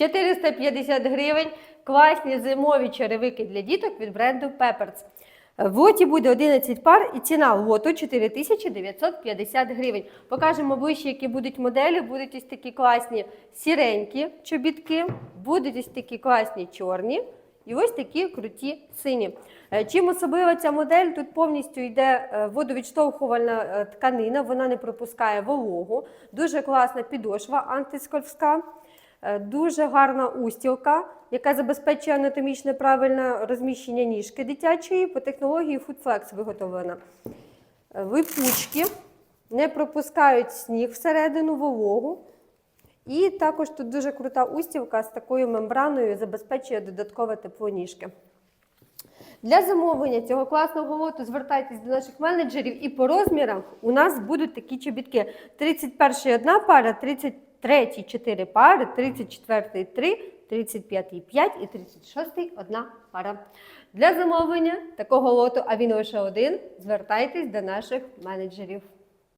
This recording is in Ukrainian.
450 гривень. Класні зимові черевики для діток від бренду Pepper's. В лоті буде 11 пар і ціна лоту 4950 гривень. Покажемо ближче, які будуть моделі. Будуть ось такі класні сіренькі чобітки, будуть ось такі класні чорні і ось такі круті сині. Е, Чим особлива ця модель? Тут повністю йде е, водовідштовхувальна е, тканина, вона не пропускає вологу. Дуже класна підошва антискользка. Е, Дуже гарна устілка, яка забезпечує анатомічне правильне розміщення ніжки дитячої по технології FoodFlex виготовлена. Е, Липучки не пропускають сніг всередину вологу. І також тут дуже крута устілка з такою мембраною забезпечує додаткове тепло ніжки. Для замовлення цього класного лоту звертайтесь до наших менеджерів і по розмірам у нас будуть такі чобітки. 31 одна пара, 33 4 пари, 34 3, 35 5 і 36 одна пара. Для замовлення такого лоту, а він лише один, звертайтесь до наших менеджерів.